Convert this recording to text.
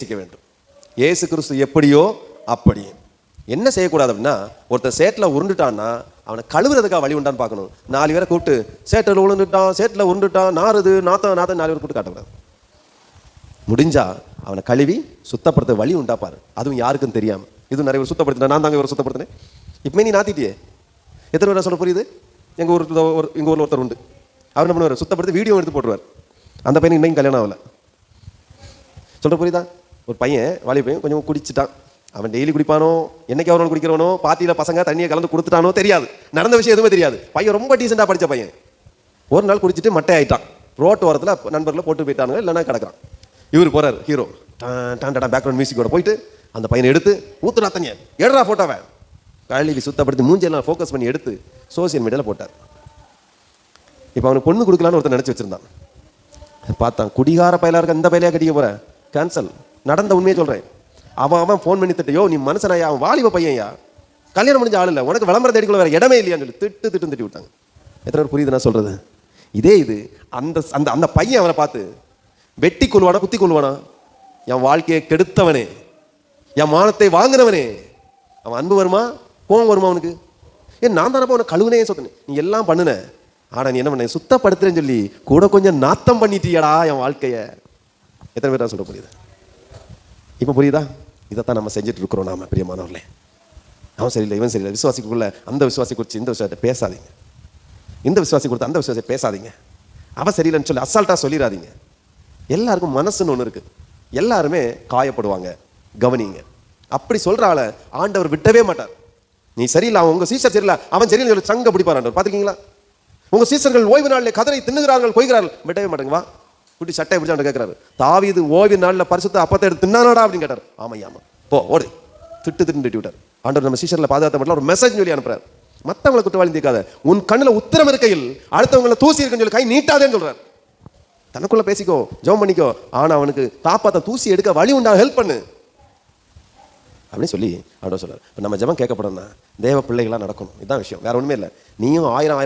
நேசிக்க வேண்டும். ஏசு கிறிஸ்து எப்படியோ அப்படி என்ன செய்யக்கூடாது அப்படின்னா ஒருத்தன் சேட்டில் உருண்டுட்டான்னா அவனை கழுவுறதுக்காக வழி உண்டான்னு பார்க்கணும். நாலு பேரை கூப்பிட்டு சேட்டில் உருண்டுட்டான் சேட்டில் உருண்டுட்டான் நாறுது நாத்தம் நாத்தம் நாலு பேர் கூப்பிட்டு காட்டக்கூடாது. முடிஞ்சா அவனை கழுவி சுத்தப்படுத்த வழி உண்டாப்பாரு அதுவும் யாருக்கும் தெரியாம. இது நிறைய பேர் சுத்தப்படுத்தினா நான் தாங்க இவரை சுத்தப்படுத்தினேன். இப்போ நீ நாத்திட்டியே? எத்தனை பேர் சொல்ல புரியுது? எங்கள் ஊர் ஒரு எங்கள் ஊரில் ஒருத்தர் உண்டு. அவர் என்ன பண்ணுவார்? சுத்தப்படுத்தி வீடியோ எடுத்து போட்டுருவார். அந்த பையனுக்கு இன்னைக்கு கல்யாணம் ஆகலை. சொல்ற புரியுதா? ஒரு பையன் வாலி பையன் கொஞ்சம் குடிச்சிட்டான். அவன் டெய்லி குடிப்பானோ என்னைக்கு அவரோட குடிக்கிறவனோ பார்ட்டியில் பசங்க தண்ணியை கலந்து கொடுத்துட்டானோ தெரியாது. நடந்த விஷயம் எதுவுமே தெரியாது. பையன் ரொம்ப டீசெண்டாக படித்த பையன். ஒரு நாள் குடிச்சிட்டு மட்டை ஆயிட்டான். ரோட்டு ஓரத்தில் நண்பர்களை போட்டு போயிட்டானுங்க இல்லைன்னா கிடக்கிறான். இவர் போறார் ஹீரோ டான் டான் பேக்ரவுண்ட் மியூசிக்கோட போயிட்டு அந்த பையனை எடுத்து ஊத்துடா தண்ணியை எடுறா ஃபோட்டோவை கழுவி சுத்தப்படுத்தி மூஞ்செல்லாம் ஃபோக்கஸ் பண்ணி எடுத்து சோசியல் மீடியாவில் போட்டார். இப்போ அவனுக்கு பொண்ணு கொடுக்கலான்னு ஒருத்தர் நினச்சி வச்சிருந்தான். பார்த்தான் குடிகார பயலா இருக்க இந்த பயலையா கட்டிக்க போகிறேன் கேன்சல் நடந்த உண்மையை சொல்கிறேன் அவன் அவன் ஃபோன் பண்ணி திட்டையோ நீ மனுஷனாயா? அவன் வாலிப பையன்யா? கல்யாணம் முடிஞ்ச ஆள் இல்லை. உனக்கு விளம்பரம் தேடிக்குள்ள வேற இடமே இல்லையான்னு சொல்லி திட்டு திட்டு திட்டி விட்டாங்க. எத்தனை பேர் புரியுது நான் சொல்கிறது இதே இது அந்த அந்த அந்த பையன் அவனை பார்த்து வெட்டி கொள்வானா குத்தி கொள்வானா? என் வாழ்க்கையை கெடுத்தவனே. என் மானத்தை வாங்கினவனே. அவன் அன்பு வருமா? கோவம் வருமா அவனுக்கு? ஏன் நான் தானப்பா அவனை கழுவுனே சொன்னேன். நீ எல்லாம் பண்ணுன. ஆனால் நீ என்ன பண்ண? சுத்தப்படுத்துறேன்னு சொல்லி கூட கொஞ்சம் நாத்தம் பண்ணிட்டியடா என் வாழ்க்கையை. எத்தனை பேர் சொல்ல முடியுது இப்போ புரியுதா? இதைத்தான் நம்ம செஞ்சுட்டு இருக்கிறோம் நாம பிரியமானவர்களே அவன் சரியில்லை இவன் சரியில்லை. விசுவாசிக்குள்ள அந்த விசுவாசி குறித்து இந்த விஷயத்தை பேசாதீங்க. இந்த விசுவாசி கொடுத்து அந்த விசுவாசத்தை பேசாதீங்க. அவன் சரியில்லைன்னு சொல்லி அசால்ட்டாக சொல்லிடாதீங்க எல்லாருக்கும் மனசுன்னு ஒன்று இருக்குது எல்லாருமே காயப்படுவாங்க கவனிங்க. அப்படி சொல்கிறாள ஆளை ஆண்டவர் விட்டவே மாட்டார். நீ சரியில்லை அவன் உங்கள் சீசர் சரியில்லை அவன் சரியில்லை சொல்லி சங்க பிடிப்பார் ஆண்டவர். பார்த்துருக்கீங்களா? உங்கள் சீசர்கள் ஓய்வு நாளில் கதரை தின்னுகிறார்கள் கொய்கிறார்கள். விடவே மாட்டேங்க வா. குட்டி சட்டை பிடிச்சி அவன் கேட்கிறாரு தாவீது ஓய்வு நாளில் பரிசுத்த அப்பத்தை எடுத்து தின்னானடா அப்படின்னு கேட்டார். ஆமா. ஆமாம் போ ஓடு. திட்டு திட்டு திட்டி விட்டார். ஆண்டவர் நம்ம சீசரில் பாதுகாத்த மட்டும் ஒரு மெசேஜ் சொல்லி அனுப்புறாரு. மற்றவங்களை குற்றவாளி தீர்க்காத உன் கண்ணில் உத்தரம் இருக்கையில் அடுத்தவங்களை தூசி இருக்குன்னு சொல்லி கை நீட்டாதேன்னு சொல்கிறார் தனக்குள்ள பேசிக்கோ ஜோம் பண்ணிக்கோ. ஆனா அவனுக்கு காப்பாத்த தூசி எடுக்க வழி உண்டா? ஹெல்ப் பண்ணு. அப்படின்னு சொல்லி ஆண்டவர் சொல்கிறார் இப்போ நம்ம ஜெபம் கேட்கப்படணும்னா தேவ பிள்ளைகளா நடக்கணும். இதுதான் விஷயம். வேற ஒண்ணுமே இல்லை. நீயும் ஆயிரம் ஆயிரம்